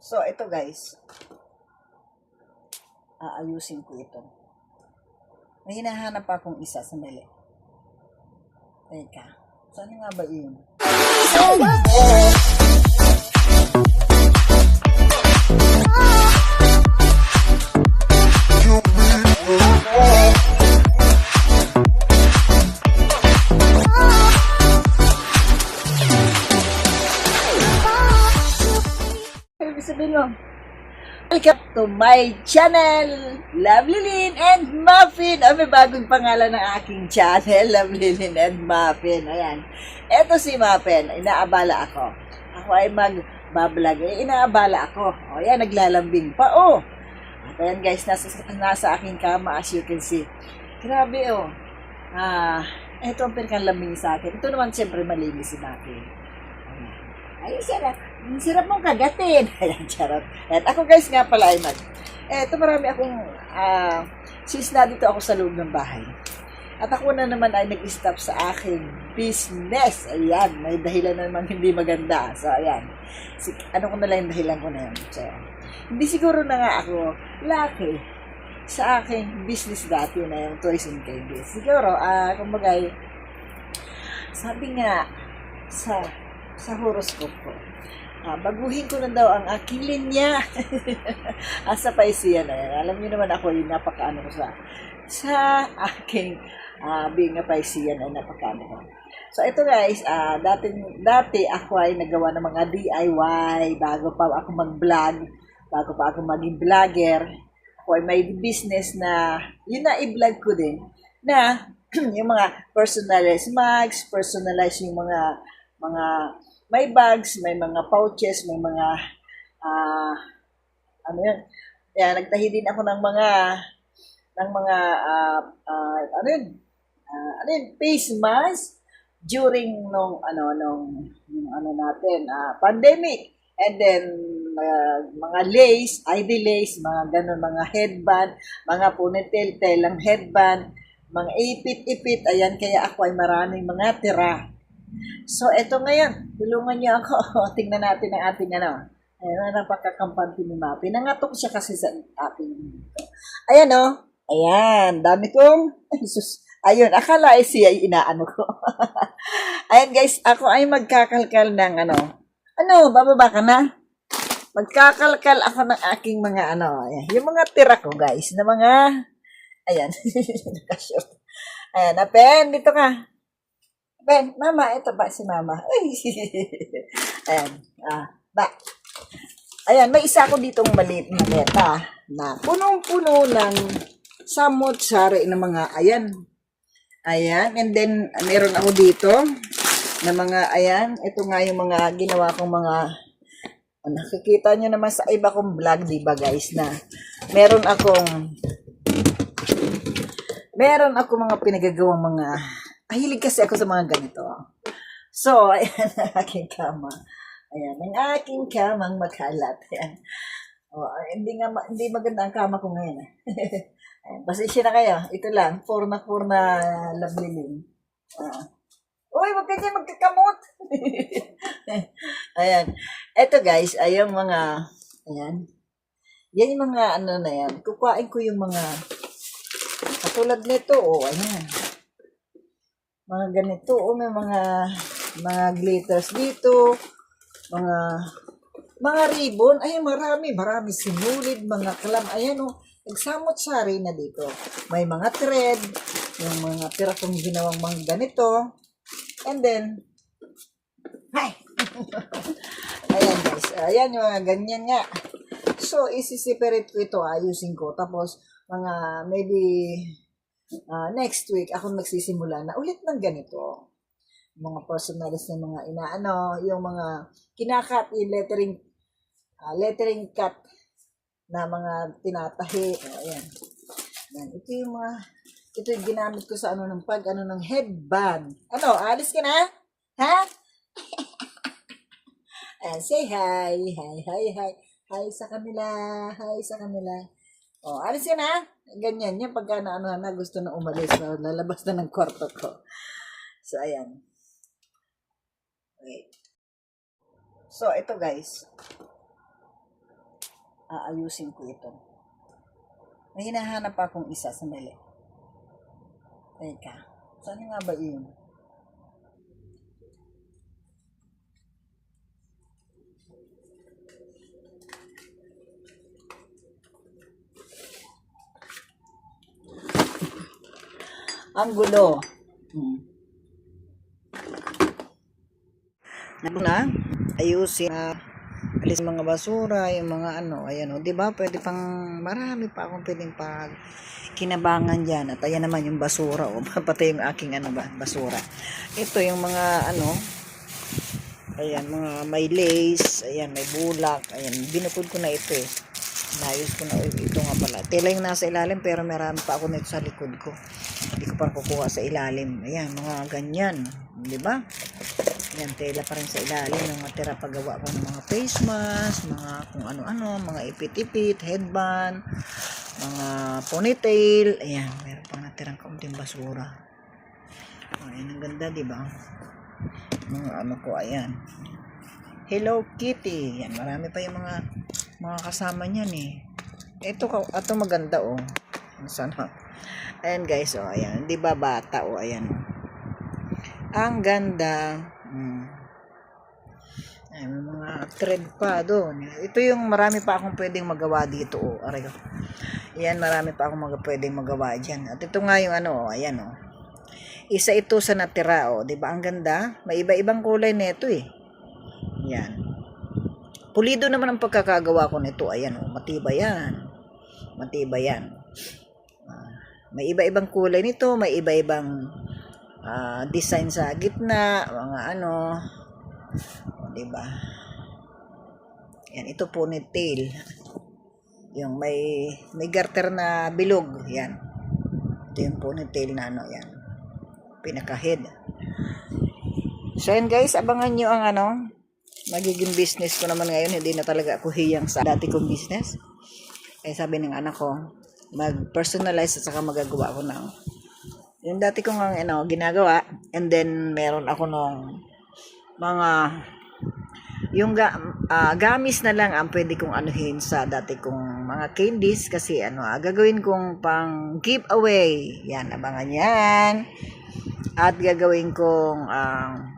So, ito guys. Aayusin ko ito. May hinahanap pa akong isa. Sandali. Teka. Saan nga ba yun? Ibig mo, Welcome to my channel, Lovely Lynn and Muffin. Ah, may bagong pangalan ng aking channel, Lovely Lynn and Muffin. Ayan. Eto si Muffin. Inaabala ako. Ako ay mag-bablog. Eh, inaabala ako. O, yan, naglalambing pa. Oh. At ayan guys, nasa, nasa aking kama as you can see. Grabe oh. Ah, eto ang pinakalaming sa akin. Ito naman siyempre malinis si Muffin. Ayan. Ay, sarap. Ang mong kagatin. Ayan, charot. At ako guys nga pala ay mag... Ito marami akong... ah since na dito ako sa loob ng bahay. At ako na naman ay nag-stop sa aking business. Ayan, may dahilan na naman hindi maganda. So, ayan. Si, ano ko na lang yung dahilan ko na yun. So, hindi siguro na nga ako lucky sa aking business dati na yung toys and candies. Siguro, ah, kumbaga, sabi nga sa sa horoscope ko, ah, baguhin ko na daw ang aking linya. Asa pa isiyan na yan. Alam niyo naman ako, yung napakaano ko sa sa aking ah, being a Piscean ay napakaano ko. So ito guys, ah dati, dati ako ay nagawa ng mga DIY bago pa ako mag-vlog, bago pa ako maging vlogger. Ako ay may business na yun na i-vlog ko din na yung mga personalized mugs, personalized yung mga mga may bags, may mga pouches, may mga ah ano yun? Kaya nagtahi din ako ng mga ng mga ah, ah, ano yun? Ah, ano yun? Face mask during nung ano nung, nung ano natin ah, pandemic and then ah, mga lace, ID lace, mga ganun, mga headband, mga ponytail, telang headband, mga ipit-ipit, ayan, kaya ako ay maraming mga tira. So, eto ngayon, tulungan niyo ako. Tingnan natin ang ating ano. Ayan, ang pagkakampante ni Mapi. Nangatok siya kasi sa ating Ayan, oh. Ayan, dami kong, ay, sus, ayun, akala ay siya ay inaano ko. Ayan, guys, ako ay magkakalkal ng ano. Ano, bababa ka na? Magkakalkal ako ng aking mga ano, ayan, yung mga tira ko, guys, na mga, ayan. Ayan, na pen, dito ka. Ben, mama, ito ba si mama? Ay, Ayan, ah, ba. Ayan, may isa ko ditong maliit na neta na punong-puno ng samot-sari ng mga, ayan. Ayan, and then meron ako dito na mga, ayan, ito nga yung mga ginawa kong mga, nakikita nyo naman sa iba kong vlog, di ba guys, na meron akong, meron ako mga pinagagawang mga, Mahilig kasi ako sa mga ganito. So, ayan ang aking kama. Ayan, ang aking kamang makalat. Ayan. Oh, hindi nga hindi maganda ang kama ko ngayon. Ayan, pasensya na kayo. Ito lang, four na four na labliling. Ah. Uy, wag kayo magkakamot. ayan. Ito guys, ay yung mga, ayan. Yan yung mga ano na yan. Kukuhain ko yung mga, katulad nito, oh, ayan mga ganito, oh, may mga mga glitters dito, mga mga ribbon, ay marami, marami sinulid, mga kalam, ayan oh, nagsamot-sari na dito. May mga thread, yung mga tira kong ginawang mga ganito, and then, hi! ayan guys, ayan yung mga ganyan nga. So, isi-separate ko ito, ayusin ko, tapos, mga maybe Ah, next week, ako magsisimula na ulit ng ganito. Mga personalis ng mga inaano, yung mga kinakat, yung lettering, ah, lettering cut na mga tinatahi. O, ayan. Ayan. Ito yung mga, ito yung ginamit ko sa ano ng pag, ano ng headband. Ano, alis ka na? Ha? ayan, say hi. Hi, hi, hi. Hi sa kanila. Hi sa kanila. O, alis ka na? Ganyan yan. Pagka na, ano, na gusto na umalis, na lalabas na ng kwarto ko. So, ayan. Wait. So, ito guys. aayusin ko ito. May hinahanap akong isa, sandali. Teka, saan nga ba yun? Ang gulo. Hmm. Na? Ayusin. Uh, alis mga basura, yung mga ano, ayan o. Di ba? Pwede pang, marami pa akong pwedeng pag kinabangan dyan. At ayan naman yung basura o. Pati yung aking ano ba, basura. Ito yung mga ano, ayan, mga may lace, ayan, may bulak, ayan, binukod ko na ito eh. Nayos ko na, uy, ito nga pala. Tela yung nasa ilalim, pero marami pa ako nito sa likod ko. Hindi ko pa kukuha sa ilalim. Ayan, mga ganyan. Di ba? Yan, tela pa rin sa ilalim. Yung matira paggawa ko ng mga face mask, mga kung ano-ano, mga ipit-ipit, headband, mga ponytail. Ayan, meron pang natirang kaunting basura. Ayan, ang ganda, di ba? Mga ano ko, ayan. Hello Kitty. Yan, marami pa yung mga mga kasama niyan eh. Ito, ito maganda oh. Sana. Ayan guys, oh, ayan. Di ba bata, oh, ayan. Ang ganda. Hmm. Ay, may mga thread pa doon. Ito yung marami pa akong pwedeng magawa dito. Oh, aray ko. Yan, marami pa akong mag pwedeng magawa dyan. At ito nga yung ano, oh, ayan oh. Isa ito sa natira, oh. Di ba? Ang ganda. May iba-ibang kulay nito eh. Yan. Pulido naman ang pagkakagawa ko nito. Ayan oh, matibay yan. Matibay yan. May iba-ibang kulay nito, may iba-ibang ah, design sa gitna, mga ano, di ba? Yan, ito ponytail. Yung may may garter na bilog, yan. Ito yung ponytail na ano, yan. Pinaka-head. So yan guys, abangan nyo ang ano, magiging business ko naman ngayon. Hindi na talaga ako hiyang sa dati kong business. Eh sabi ng anak ko, mag-personalize at saka magagawa ako ng yung dati kong ang ano, ginagawa and then meron ako nung mga yung ga, ah, gamis na lang ang pwede kong anuhin sa dati kong mga candies kasi ano, ah, gagawin kong pang giveaway. Yan, abangan yan. At gagawin kong ang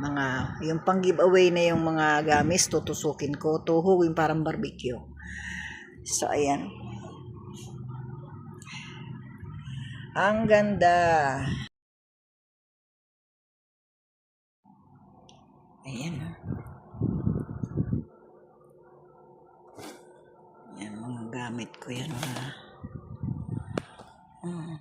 mga yung pang giveaway na yung mga gamis tutusukin ko, tuhuwin parang barbecue. So ayan. Ang ganda. Ayan. ah. Yan, mga gamit ko yan. ah. Mm.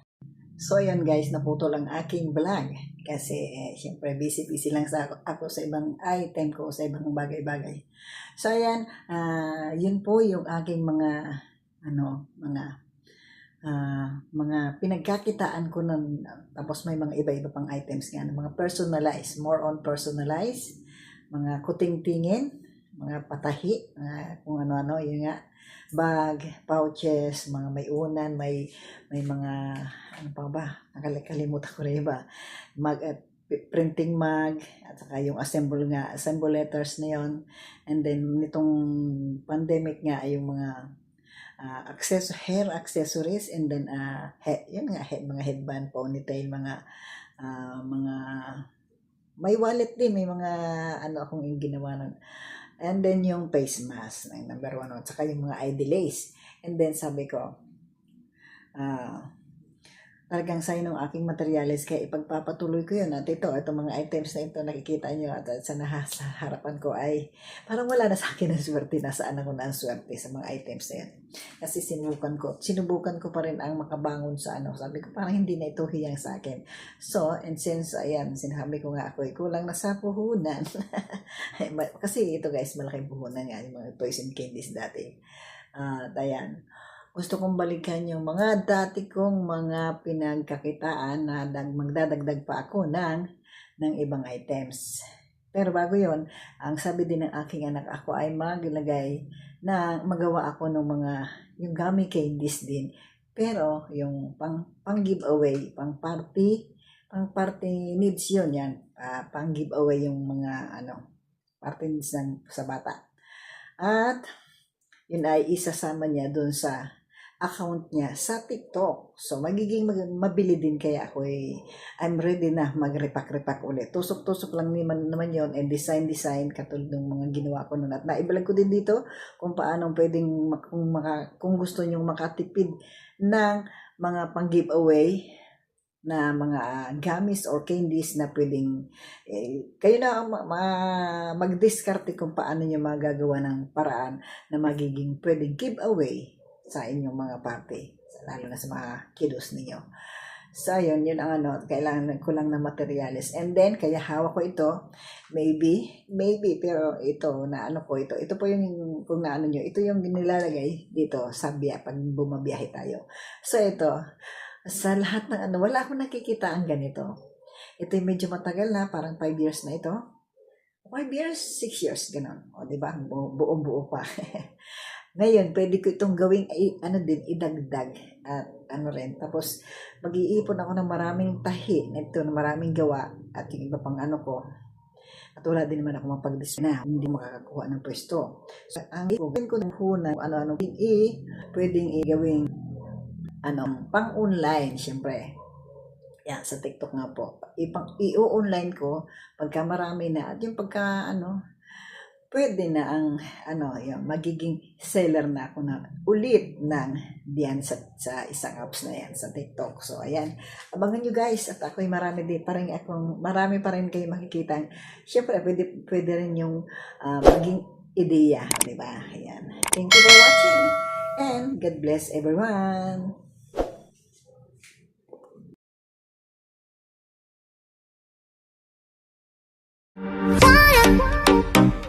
So, ayan guys, naputo lang aking vlog. Kasi, eh, syempre, busy-busy lang sa ako, ako sa ibang item ko, sa ibang bagay-bagay. So, ayan, ah, yun po yung aking mga, ano, mga, ah, mga pinagkakitaan ko nun. Tapos may mga iba-iba pang items nga, mga personalized, more on personalized, mga kuting-tingin, mga patahi, mga kung ano-ano, yun nga, bag, pouches, mga may unan, may may mga ano pa ba? Nakalimutan ko rin iba. Mag at printing mag at saka yung assemble nga, assemble letters na yon. And then nitong pandemic nga yung mga uh, access hair accessories and then uh, head, yun nga head, mga headband, ponytail, mga ah, mga may wallet din, may mga ano akong yung ginawa nun. And then yung face mask, na number one. At saka yung mga ID lace. And then sabi ko, ah, talagang sa ng aking materials kaya ipagpapatuloy ko yun. At ito, itong mga items na ito nakikita nyo at, sa, naha- sa harapan ko ay parang wala na sa akin ang swerte nasaan ako na ang swerte sa mga items na yan. Kasi sinubukan ko sinubukan ko pa rin ang makabangon sa ano. Sabi ko parang hindi na ito hiyang sa akin. So and since ayan sinabi ko nga ako ay kulang na sa puhunan. Kasi ito guys malaking puhunan nga yung mga toys and candies dati. At ayan gusto kong balikan yung mga dati kong mga pinagkakitaan na dag, magdadagdag pa ako ng, ng ibang items. Pero bago yon ang sabi din ng aking anak, ako ay maglagay na magawa ako ng mga, yung gummy candies din. Pero yung pang, pang giveaway, pang party, pang party needs yun yan. Ah, pang giveaway yung mga ano, party needs ng, sa bata. At yun ay isasama niya doon sa account niya sa TikTok. So, magiging mag- mabili din kaya ako eh. I'm ready na mag-repack-repack ulit. Tusok-tusok lang naman, naman yon and design-design katulad ng mga ginawa ko noon. At naibalag ko din dito kung paano pwedeng, kung, maka, kung gusto nyong makatipid ng mga pang-giveaway na mga gummies or candies na pwedeng eh, kayo na ang ma- ma- mag-discarte kung paano nyo magagawa ng paraan na magiging pwedeng giveaway sa inyong mga party lalo na sa mga kiddos ninyo. So yun yun ang ano kailangan ko lang ng materials and then kaya hawak ko ito maybe maybe pero ito na ano ko ito ito po yung kung naano nyo ito yung nilalagay dito sa biya pag bumabiyahe tayo. So ito sa lahat ng ano wala akong nakikita ang ganito. Ito yung medyo matagal na parang 5 years na ito. 5 years 6 years ganun. O di ba? Bu- buong buo pa ngayon pwede ko itong gawing ano din idagdag at ano rin tapos mag-iipon ako ng maraming tahi nito na maraming gawa at yung iba pang ano ko at wala din naman ako mapag na hindi makakakuha ng pwesto. So, ang gawin ko ng huna, ano-ano, i, pwedeng i-gawing ano, pang-online, syempre. Yan, sa TikTok nga po. Ipang, i-online ko pagka marami na. At yung pagka, ano, pwede na ang ano yung magiging seller na ako na ulit ng diyan sa, sa isang apps na yan sa TikTok. So ayan, abangan nyo guys at ako'y marami din pa rin akong marami pa rin kayo makikita. Syempre pwede pwede rin yung uh, maging ideya, di ba? Ayan. Thank you for watching and God bless everyone. Time.